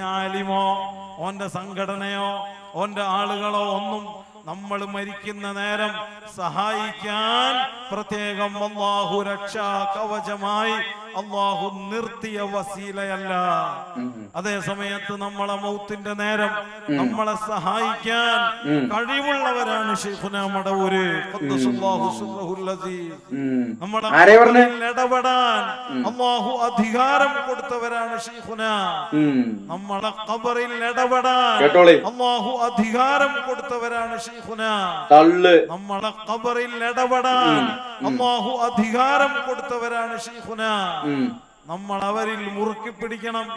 പറഞ്ഞ ആലിമോ ഓന്റെ സംഘടനയോ ഓന്റെ ആളുകളോ ഒന്നും നമ്മൾ മരിക്കുന്ന നേരം സഹായിക്കാൻ പ്രത്യേകം അള്ളാഹു രക്ഷാ കവചമായി അള്ളാഹു നിർത്തിയ വസീലയല്ല. അതേ സമയത്ത് നമ്മളെ മൗത്തിന്റെ നേരം നമ്മളെ സഹായിക്കാൻ കഴിവുള്ളവരാണ് ഷെയ്ഖുന മടവൂര്. നമ്മുടെ ഇടപെടാൻ അള്ളാഹു അധികാരം കൊടുത്തവരാണ് ഷെയ്ഖുന നമ്മളെ കബറിൽ ഇടപെടാൻ. അള്ളാഹു അധികാരം കൊടുത്തവരാണ് ഷെയ്ഖുന തള്ള്. നമ്മളെ കബറിൽ ഇടപെടാൻ അള്ളാഹു അധികാരം കൊടുത്തവരാണ് ഷെയ്ഖുന നമ്മൾ അവരിൽ മുറുക്കി പിടിക്കണം.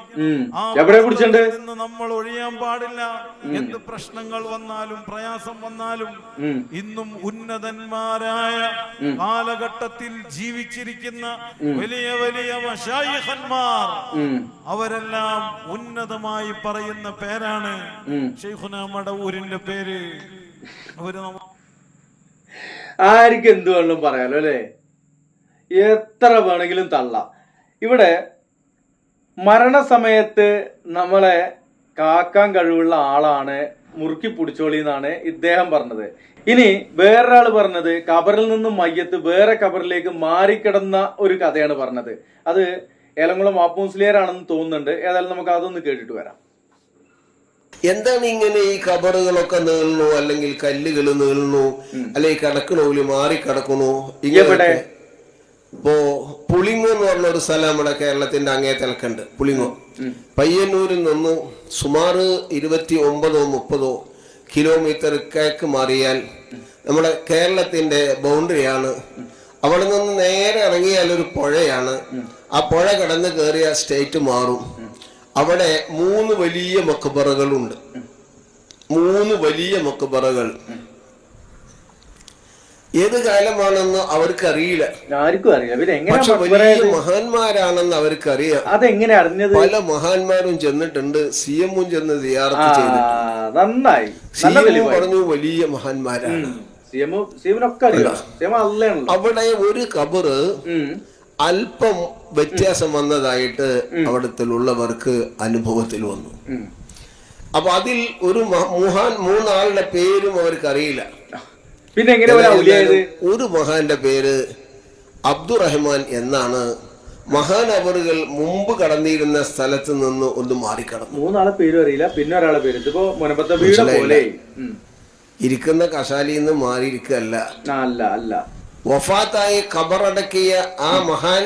എവിടെ പിടിച്ചിട്ടുണ്ട് നമ്മൾ ഒഴിയാൻ പാടില്ല. എന്ത് പ്രശ്നങ്ങൾ വന്നാലും പ്രയാസം വന്നാലും ഇന്നും ഉന്നതന്മാരായ കാലഘട്ടത്തിൽ ജീവിച്ചിരിക്കുന്ന വലിയ വലിയ മഷായിഹന്മാർ. അവരെല്ലാം ഉന്നതമായി പറയുന്ന പേരാണ്. ഷെയ്ഖുന മടവൂരിന്റെ പേര്. അവർ നമ്മ- ആർക്ക് എന്ത് വേണമെങ്കിലും പറയാലോ അല്ലേ? എത്ര വേണമെങ്കിലും തള്ളാം. ഇവിടെ മരണസമയത്ത് നമ്മളെ കാക്കാൻ കഴിവുള്ള ആളാണ് മുറുക്കി പിടിച്ചോളി എന്നാണ് ഇദ്ദേഹം പറഞ്ഞത്. ഇനി വേറൊരാൾ പറഞ്ഞത് കബറിൽ നിന്നും മയ്യത്ത് വേറെ കബറിലേക്ക് മാറിക്കിടന്ന ഒരു കഥയാണ് പറഞ്ഞത്. അത് ഏലംകുളം മാപ്പൂസ്ലിയറാണെന്ന് തോന്നുന്നുണ്ട്. ഏതായാലും നമുക്ക് അതൊന്ന് കേട്ടിട്ട് വരാം. എന്താണ് ഇങ്ങനെ ഈ കബറുകളൊക്കെ നീളുന്നു അല്ലെങ്കിൽ കല്ലുകൾ നീളുന്നു അല്ലെങ്കിൽ കിടക്കണോൽ മാറി കിടക്കണു ഇങ്ങനെ ഇപ്പോ പുളിങ്ങോ എന്ന് പറഞ്ഞ ഒരു സ്ഥലം നമ്മുടെ കേരളത്തിന്റെ അങ്ങേ തലക്കുണ്ട് പുളിങ്ങോ. പയ്യന്നൂരിൽ നിന്ന് സുമാർ ഇരുപത്തി ഒമ്പതോ മുപ്പതോ കിലോമീറ്റർ കേക്ക് മാറിയാൽ നമ്മുടെ കേരളത്തിന്റെ ബൗണ്ടറിയാണ്. അവിടെ നിന്ന് നേരെ ഇറങ്ങിയാൽ ഒരു പുഴയാണ്. ആ പുഴ കടന്ന് കയറിയ സ്റ്റേറ്റ് മാറും. അവിടെ മൂന്ന് വലിയ മക്കബറകളുണ്ട് മൂന്ന് വലിയ മക്കബറകൾ ഏത് കാലമാണെന്ന് അവർക്കറിയില്ല. ആർക്കും അറിയില്ല. പിന്നെ എങ്ങനെ പക്ഷെ വലിയ മഹാന്മാരാണെന്ന് അവർക്ക് അറിയാം അതെങ്ങനെ അറിഞ്ഞത്? പല മഹാന്മാരും ചെന്നിട്ടുണ്ട് സി എമ്മും ചെന്ന് ആ സിയാറത്ത് ചെയ്തിട്ടുണ്ട്. നന്നായി. സി എം പറഞ്ഞു വലിയ മഹാന്മാരാണ്. അവിടെ ഒരു കബറ്. അല്പം വ്യത്യാസം വന്നതായിട്ട് അവിടത്തിലുള്ളവർക്ക് അനുഭവത്തിൽ വന്നു. അപ്പൊ അതിൽ ഒരു മഹ- മുഹാൻ മൂന്നാളുടെ പേരും അവർക്ക് അറിയില്ല പിന്നെ ഒരു മഹാന്റെ പേര് അബ്ദുറഹ്മാൻ എന്നാണ്. മഹാൻ അവറുകൾ മുമ്പ് കടന്നിരുന്ന സ്ഥലത്ത് നിന്ന് ഒന്ന് മാറിക്കടന്നു. മൂന്നാളെ പേരും അറിയില്ല പിന്നെ ഒരാളെ പേര്. ഇതിപ്പോ പോലെ. ഇരിക്കുന്ന കശാലിയിൽ നിന്ന് മാറിയിരിക്കല്ല അല്ല അല്ല. വഫാത്തായി ഖബറടക്കിയ ആ മഹാൻ.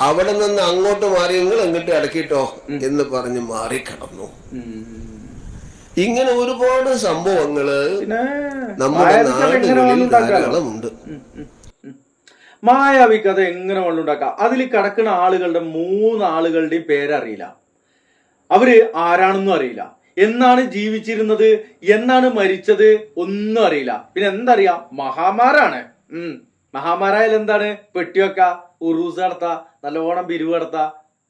അവിടെ നിന്ന് അങ്ങോട്ട് മാറി നിങ്ങൾ എങ്ങോട്ട് അടക്കിട്ടോ എന്ന് പറഞ്ഞ് മാറിക്കടന്നു. കടന്നു ഇങ്ങനെ ഒരുപാട് സംഭവങ്ങൾ നമ്മുടെ നാടുകളിൽ ധാരാളമുണ്ട്. മായാവി കഥ എങ്ങനെ വേണ്ടുണ്ടാക്കാം അതിൽ കിടക്കുന്ന ആളുകളുടെ മൂന്ന് ആളുകളുടെയും പേരറിയില്ല. അവർ ആരാണെന്നും അറിയില്ല. എന്നാണ് ജീവിച്ചിരുന്നത്? എന്നാണ് മരിച്ചത്? ഒന്നും അറിയില്ല. പിന്നെ എന്തറിയാം? മഹാമാരാണ് ഉം. മഹാമാരായാലും എന്താണ് പെട്ടിവെക്ക ഉറൂസ് നടത്ത നല്ലോണം പിരിവ് നടത്ത.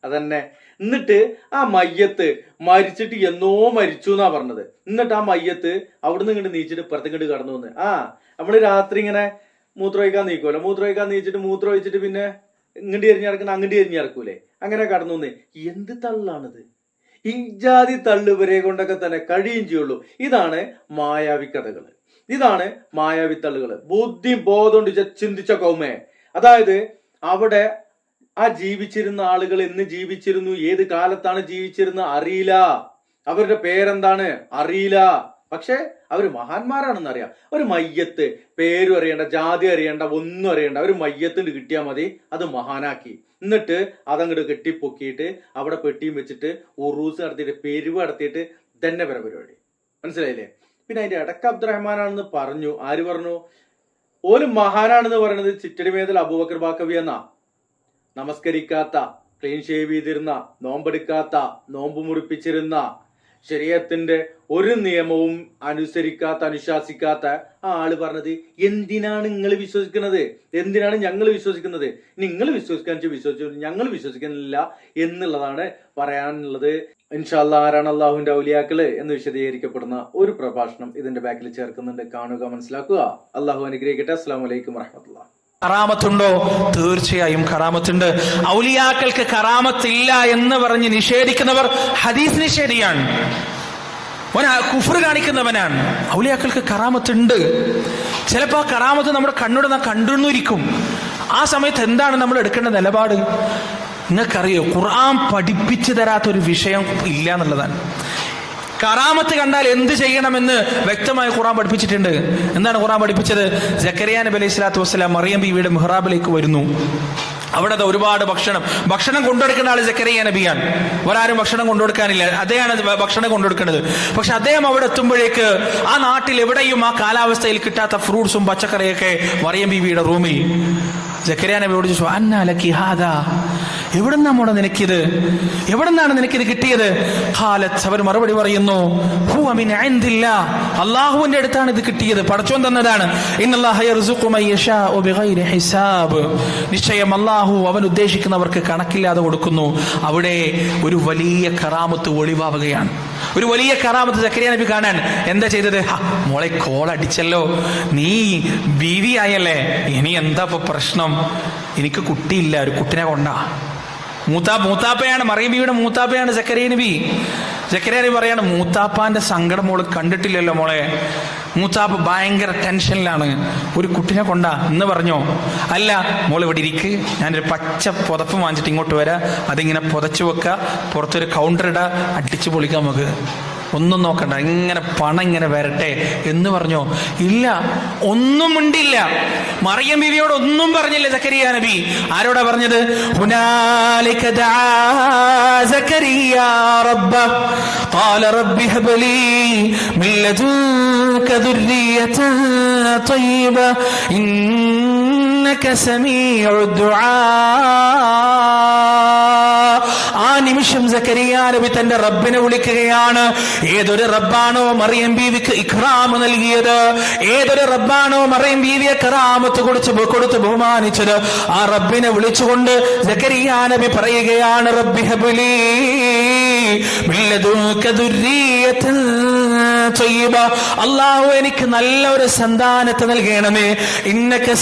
അതന്നെ. എന്നിട്ട് ആ മയ്യത്ത് മരിച്ചിട്ട് എന്നോ മരിച്ചു എന്നാ പറഞ്ഞത്. എന്നിട്ട് ആ മയ്യത്ത് അവിടുന്ന് ഇങ്ങോട്ട് നീച്ചിട്ട് പുറത്ത് ഇങ്ങോട്ട് കടന്നു വന്ന്. ആ നമ്മൾ രാത്രി ഇങ്ങനെ മൂത്രമൊഴിക്കാൻ നീക്കുമല്ലോ മൂത്രമൊഴിക്കാൻ നീച്ചിട്ട് മൂത്രം ഒഴിച്ചിട്ട് പിന്നെ ഇങ്ങോട്ട് എരിഞ്ഞിറക്കുന്ന അങ്ങോട്ട് എരിഞ്ഞിറക്കൂലേ അങ്ങനെ കടന്നു വന്ന്. എന്ത് തള്ളാണിത്? ഇജാതി തള്ളുവരെ കൊണ്ടൊക്കെ തന്നെ കഴിയും ചെയ്യുള്ളൂ. ഇതാണ് മായാവി കഥകൾ ഇതാണ് മായാവി തള്ളുകൾ ബുദ്ധി ബോധം ചിന്തിച്ച കൗമേ. അതായത് അവിടെ ആ ജീവിച്ചിരുന്ന ആളുകൾ എന്ന് ജീവിച്ചിരുന്നു. ഏത് കാലത്താണ് ജീവിച്ചിരുന്നത്? അറിയില്ല. അവരുടെ പേരെന്താണ്? അറിയില്ല. പക്ഷെ അവർ മഹാന്മാരാണെന്ന് അറിയാം ഒരു മയ്യത്ത് പേരും അറിയണ്ട ജാതി അറിയണ്ട ഒന്നും അറിയണ്ട ഒരു മയ്യത്തിന് കിട്ടിയാൽ മതി അത് മഹാനാക്കി. എന്നിട്ട് അതങ്ങോട്ട് കെട്ടിപ്പൊക്കിയിട്ട് അവിടെ പെട്ടിയും വെച്ചിട്ട് ഉറൂസ് നടത്തിയിട്ട് പെരുവ് നടത്തിയിട്ട് തന്നെ വരെ പരിപാടി. മനസ്സിലായില്ലേ? പിന്നെ അതിന്റെ ഇടയ്ക്ക് അബ്ദുറഹ്മാനാണെന്ന് പറഞ്ഞു. ആര് പറഞ്ഞു? ഓൽ മഹാനാണെന്ന് പറയുന്നത് ചിറ്റടിമേതൽ അബൂബക്കർ ബാക്കവി എന്നാ. നമസ്കരിക്കാത്ത ക്ലീൻ ഷേവ് ചെയ്തിരുന്ന നോമ്പെടുക്കാത്ത നോമ്പ് മുറിപ്പിച്ചിരുന്ന ശരീരത്തിന്റെ ഒരു നിയമവും അനുസരിക്കാത്ത അനുശാസിക്കാത്ത ആ ആൾ പറഞ്ഞത് എന്തിനാണ് നിങ്ങൾ വിശ്വസിക്കുന്നത്? എന്തിനാണ് ഞങ്ങൾ വിശ്വസിക്കുന്നത്? നിങ്ങൾ വിശ്വസിക്കാൻ വിശ്വസിച്ചു ഞങ്ങൾ വിശ്വസിക്കുന്നില്ല എന്നുള്ളതാണ് പറയാനുള്ളത്. ഇൻഷാല്ല ആരാണ് അള്ളാഹുവിന്റെ ഔലിയാക്കൾ എന്ന് വിശദീകരിക്കപ്പെടുന്ന ഒരു പ്രഭാഷണം ഇതിന്റെ ബാക്കിൽ ചേർക്കുന്നുണ്ട്. കാണുക മനസ്സിലാക്കുക. അള്ളാഹു അനുഗ്രഹിക്കട്ടെ. അസ്സാം വലൈക്കും വറഹമത്തുള്ള കറാമത്തുണ്ടോ? തീർച്ചയായും കറാമത്തുണ്ട്. ഔലിയാക്കൾക്ക് കറാമത്തില്ല എന്ന് പറഞ്ഞ് നിഷേധിക്കുന്നവർ ഹദീസ് നിഷേധിയാണ് കുഫർ കാണിക്കുന്നവനാണ്. ഔലിയാക്കൾക്ക് കറാമത്തുണ്ട്. ചിലപ്പോൾ ആ കറാമത്ത് നമ്മുടെ കണ്ണോട് നാം കണ്ടുന്നിരിക്കും ആ സമയത്ത് എന്താണ് നമ്മൾ എടുക്കേണ്ട നിലപാട്? നിങ്ങൾക്കറിയോ ഖുർആൻ പഠിപ്പിച്ചു തരാത്ത ഒരു വിഷയം ഇല്ല എന്നുള്ളതാണ്. കറാമത്ത് കണ്ടാൽ എന്ത് ചെയ്യണമെന്ന് വ്യക്തമായി ഖുറാൻ പഠിപ്പിച്ചിട്ടുണ്ട്. എന്താണ് ഖുറാൻ പഠിപ്പിച്ചത്? ജക്കരിയ നബി അലൈഹി സ്വലാത്തു വസ്സലാം മറിയം ബീവിയുടെ മെഹ്റാബിലേക്ക് വരുന്നു. അവിടെ ഒരുപാട് ഭക്ഷണം. ഭക്ഷണം കൊണ്ടുകൊടുക്കുന്ന ആൾ ജക്കരിയ നബിയാണ്. ഒരാരും ഭക്ഷണം കൊണ്ടുകൊടുക്കാനില്ല. അദ്ദേഹമാണ് ഭക്ഷണം കൊണ്ടുകൊടുക്കുന്നത്. പക്ഷെ അദ്ദേഹം അവിടെ എത്തുമ്പോഴേക്ക് ആ നാട്ടിൽ എവിടെയും ആ കാലാവസ്ഥയിൽ കിട്ടാത്ത ഫ്രൂട്ട്സും പച്ചക്കറിയൊക്കെ മറിയം ബീവിയുടെ റൂമിൽ. ജക്കരിയ നബിയോട് ചോദിച്ചു അന്നാലക്കി ഹാദാ? എവിടുന്നാ നിന്നാണ് നിനക്കിത്? എവിടുന്നാണ് നിനക്കിത് കിട്ടിയത്? ഹാലത്ത് അവർ മറുപടി പറയുന്നു. അള്ളാഹുവിന്റെ അടുത്താണ് ഇത് കിട്ടിയത്. പടച്ചോൻ തന്നതാണ്. നിശ്ചയം അള്ളാഹു അവൻ ഉദ്ദേശിക്കുന്നവർക്ക് കണക്കില്ലാതെ കൊടുക്കുന്നു. അവിടെ ഒരു വലിയ കറാമത്ത് ഒളിവാവുകയാണ്. ഒരു വലിയ കറാമത്ത് സക്കരിയ നബി കാണാൻ. എന്താ ചെയ്തത്? മോളെ കോൾ അടിച്ചല്ലോ. നീ ബീവി ആയല്ലേ? ഇനി എന്താ പ്രശ്നം? എനിക്ക് കുട്ടിയില്ല. ഒരു കുട്ടിനെ കൊണ്ടാ. മൂത്താ മൂത്താപ്പയാണ് മറിയബിയുടെ മൂത്താപ്പയാണ് ജക്കരിയ നബി. ജക്കരിയ നബി പറയാണ് മൂത്താപ്പാന്റെ സങ്കടം മോൾ കണ്ടിട്ടില്ലല്ലോ മോളെ. മൂത്താപ്പ് ഭയങ്കര ടെൻഷനിലാണ്. ഒരു കുട്ടിനെ കൊണ്ടാ. എന്ന് പറഞ്ഞോ. അല്ല മോൾ ഇവിടെ ഇരിക്ക്. ഞാനൊരു പച്ച പുതപ്പ് വാങ്ങിച്ചിട്ട് ഇങ്ങോട്ട് വരാം. അതിങ്ങനെ പുതച്ചു വെക്കുക പുറത്തൊരു കൗണ്ടർ ഇടാ. അടിച്ചു പൊളിക്കാം നമുക്ക്. ഒന്നും നോക്കണ്ട. ഇങ്ങനെ പണം ഇങ്ങനെ വരട്ടെ എന്ന് പറഞ്ഞോ? ഇല്ല. ഒന്നും ഉണ്ടില്ല മറിയം ബിവിയോട് ഒന്നും പറഞ്ഞില്ല സക്കരിയ നബി. ആരോടാ പറഞ്ഞത്? ഇന്നക ആ നിമിഷം സക്കരിയ നബി തന്റെ റബ്ബിനെ വിളിക്കുകയാണ്. ഏതൊരു റബ്ബാണോ മറിയം ബീവിക്ക് ഇഖ്റാമ് നൽകിയത്? ഏതൊരു റബ്ബാണോ മറിയം ബീവിയെ കറാമത്ത് കൊടുത്ത് കൊടുത്ത് ബഹുമാനിച്ചത്? ആ റബ്ബിനെ വിളിച്ചുകൊണ്ട് സക്കരിയ നബി പറയുകയാണ് റബ്ബി ഹബുലീ അള്ളാഹു എനിക്ക് നല്ല ഒരു സന്താനത്തെ നൽകണമേ. ഇന്നൊക്കെ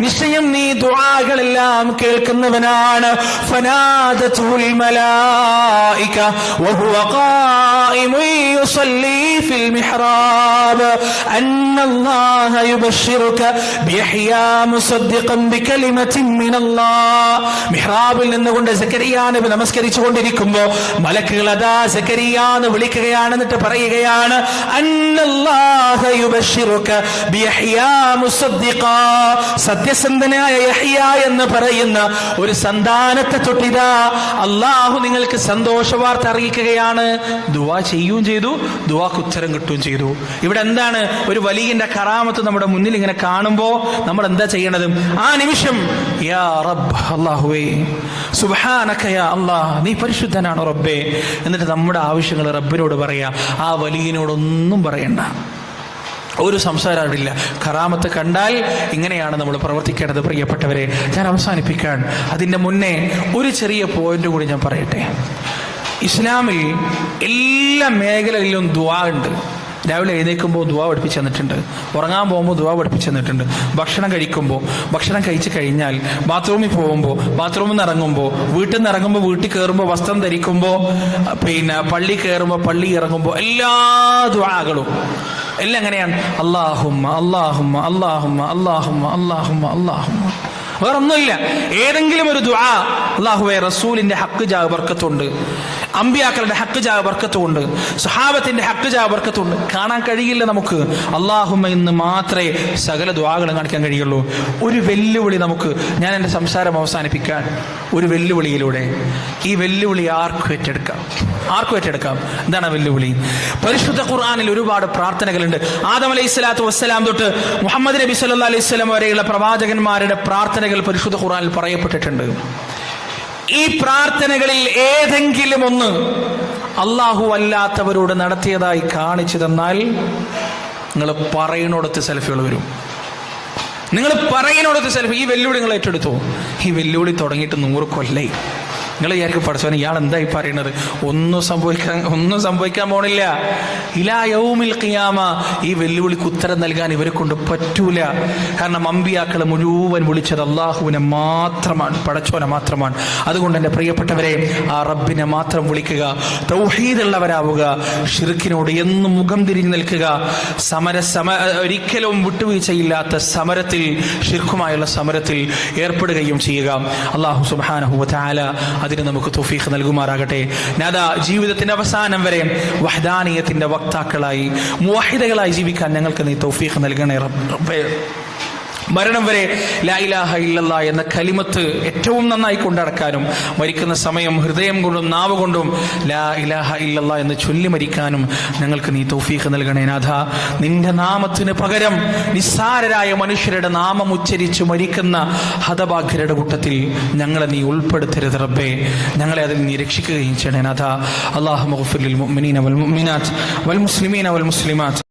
നിശ്ചയം നീ ദുആകളെല്ലാം കേൾക്കുന്നവനാണ്. നിന്നുകൊണ്ട് നമസ്കരിച്ചു കൊണ്ടിരിക്കുമ്പോ മലക്കുകൾ അതാ സക്കരിയ എന്ന് വിളിക്കുകയാണ് എന്നിട്ട് പറയുകയാണ് സത്യസന്ധനായ യഹ്യ എന്ന് പറയുന്ന ഒരു സന്താനത്തെ തൊട്ടിതാ അള്ളാഹു നിങ്ങൾക്ക് സന്തോഷ വാർത്ത അറിയിക്കുകയാണ്. ദുവാ ചെയ്യുകയും ചെയ്തു ദുവാക്ക് ഉത്തരം കിട്ടുകയും ചെയ്തു. ഇവിടെ എന്താണ് ഒരു വലിയന്റെ കറാമത്ത് നമ്മുടെ മുന്നിൽ ഇങ്ങനെ കാണുമ്പോൾ നമ്മൾ എന്താ ചെയ്യണത് ആ നിമിഷം യാ റബ്ബ് അള്ളാഹുവേ സുബ്ഹാനക യാ അല്ലാഹ് നീ പരിശുദ്ധനാണ് റബ്ബേ. എന്നിട്ട് നമ്മുടെ ആവശ്യങ്ങൾ റബ്ബിനോട് പറയാ ആ വലിയനോടൊന്നും പറയണ്ട. ഒരു സംസാരം അവിടില്ല കറാമത്ത് കണ്ടാൽ ഇങ്ങനെയാണ് നമ്മൾ പ്രവർത്തിക്കേണ്ടത് പ്രിയപ്പെട്ടവരെ. ഞാൻ അവസാനിപ്പിക്കാൻ. അതിന്റെ മുന്നേ ഒരു ചെറിയ പോയിന്റ് കൂടി ഞാൻ പറയട്ടെ. ഇസ്ലാമിൽ എല്ലാ മേഖലയിലും ദുവാ ഉണ്ട്. രാവിലെ എഴുന്നേൽക്കുമ്പോൾ ദുവാ പഠിപ്പിച്ച് തന്നിട്ടുണ്ട്. ഉറങ്ങാൻ പോകുമ്പോൾ ദുവാ പഠിപ്പിച്ച് തന്നിട്ടുണ്ട്. ഭക്ഷണം കഴിക്കുമ്പോൾ ഭക്ഷണം കഴിച്ച് കഴിഞ്ഞാൽ ബാത്റൂമിൽ പോകുമ്പോൾ ബാത്റൂമിൽ നിന്ന് ഇറങ്ങുമ്പോൾ വീട്ടിൽ നിന്ന് ഇറങ്ങുമ്പോൾ വീട്ടിൽ കയറുമ്പോൾ വസ്ത്രം ധരിക്കുമ്പോൾ പിന്നെ പള്ളി കയറുമ്പോൾ പള്ളി ഇറങ്ങുമ്പോൾ എല്ലാ ദുവാകളും എല്ലാം എങ്ങനെയാണ്? അള്ളാഹുമ്മ അള്ളാഹുമ്മ അള്ളാഹുമ്മ അള്ളാഹുമ്മ അള്ളാഹുമ്മ അള്ളാഹുമ്മ വേറൊന്നുമില്ല. ഏതെങ്കിലും ഒരു ദുആ അള്ളാഹുവെ റസൂലിന്റെ ഹക്ക് ജാ ബർക്കത്തുണ്ട് അമ്പിയാക്കളുടെ ഹക്ക് ജാ ബർക്കത്തുണ്ട് സുഹാബത്തിന്റെ ഹക്ക് ജാ ബർക്കത്തുണ്ട് കാണാൻ കഴിയില്ല നമുക്ക്. അള്ളാഹുമ്മ ഇന്ന് മാത്രമേ സകല ദുആകളും കാണിക്കാൻ കഴിയുള്ളൂ. ഒരു വെല്ലുവിളി നമുക്ക്. ഞാൻ എന്റെ സംസാരം അവസാനിപ്പിക്കാൻ ഒരു വെല്ലുവിളിയിലൂടെ. ഈ വെല്ലുവിളി ആർക്കും ഏറ്റെടുക്കാം? ആർക്കും ഏറ്റെടുക്കാം? എന്താണ് വെല്ലുവിളി? പരിശുദ്ധ ഖുർആാനിൽ ഒരുപാട് പ്രാർത്ഥനകളുണ്ട്. ആദം അലൈഹി സ്വലാത്തു വസ്സലാം തൊട്ട് മുഹമ്മദ് നബി സല്ലാ അലൈഹി സ്വലം വരെയുള്ള പ്രവാചകന്മാരുടെ പ്രാർത്ഥനകൾ പരിശുദ്ധ ഖുർആാനിൽ പറയപ്പെട്ടിട്ടുണ്ട്. ഈ പ്രാർത്ഥനകളിൽ ഏതെങ്കിലും ഒന്ന് അള്ളാഹു അല്ലാത്തവരോട് നടത്തിയതായി കാണിച്ചു തന്നാൽ നിങ്ങൾ പറയുന്നിടത്ത് സെൽഫികൾ വരും. നിങ്ങൾ പറയുന്നിടത്ത് സെൽഫി ഈ വെല്ലുവിളി നിങ്ങൾ ഏറ്റെടുത്തു. ഈ വെല്ലുവിളി തുടങ്ങിയിട്ട് നൂറ് കൊല്ലായി നിങ്ങൾ വിചാരിക്കും പഠിച്ചവൻ ഇയാൾ എന്തായി പറയുന്നത്? ഒന്നും സംഭവിക്കാൻ ഒന്നും സംഭവിക്കാൻ പോണില്ല. ഇലാ യൗമിൽ ഖിയാമ. ഈ വെല്ലുവിളിക്ക് ഉത്തരം നൽകാൻ ഇവരെ കൊണ്ട് പറ്റൂല. കാരണം അമ്പിയാക്കളെ മുഴുവൻ വിളിച്ചത് അള്ളാഹുവിനെ മാത്രമാണ് പടച്ചോനെ മാത്രമാണ്. അതുകൊണ്ട് എന്റെ പ്രിയപ്പെട്ടവരെ ആ റബ്ബിനെ മാത്രം വിളിക്കുക. തൗഹീദുള്ളവരാവുക. ഷിർക്കിനോട് എന്നും മുഖം തിരിഞ്ഞു നിൽക്കുക. സമര സമ ഒരിക്കലും വിട്ടുവീഴ്ചയില്ലാത്ത സമരത്തിൽ ഷിർക്കുമായുള്ള സമരത്തിൽ ഏർപ്പെടുകയും ചെയ്യുക. അള്ളാഹു സുബാനഹുല അതിന് നമുക്ക് തൊഫീഖ് നൽകുമാറാകട്ടെ. നാദാ ജീവിതത്തിന്റെ അവസാനം വരെ വഹദാനീയത്തിന്റെ വക്താക്കളായി മുവാഹിദകളായി ജീവിക്കാൻ ഞങ്ങൾക്ക് നീ തൗഫീഖ് നൽകണേ റബ്ബേ. മരണം വരെ ലാ ഇലാഹ ഇല്ലല്ല എന്ന കലിമത്ത് ഏറ്റവും നന്നായി കൊണ്ടടക്കാനും മരിക്കുന്ന സമയം ഹൃദയം കൊണ്ടും നാവ് കൊണ്ടും ലാ ഇലാഹ ഇല്ലല്ല എന്ന് ചൊല്ലി മരിക്കാനും ഞങ്ങൾക്ക് നീ തൗഫീഖ് നൽകണേ നാഥ. നിന്റെ നാമത്തിന് പകരം നിസ്സാരരായ മനുഷ്യരുടെ നാമം ഉച്ചരിച്ച് മരിക്കുന്ന ഹതഭാഗ്യരുടെ കൂട്ടത്തിൽ ഞങ്ങളെ നീ ഉൾപ്പെടുത്തരുത് റബ്ബേ. ഞങ്ങളെ അതിൽ നീ രക്ഷിക്കുകയും ചെയ്യണേ നാഥ. അള്ളാഹു മുഹഫുലിൽ ലിൽ മുഅ്മിനീന വൽ മുഅ്മിനാത്ത് വൽ മുസ്ലിമീന വൽ മുസ്ലിമാത്ത്.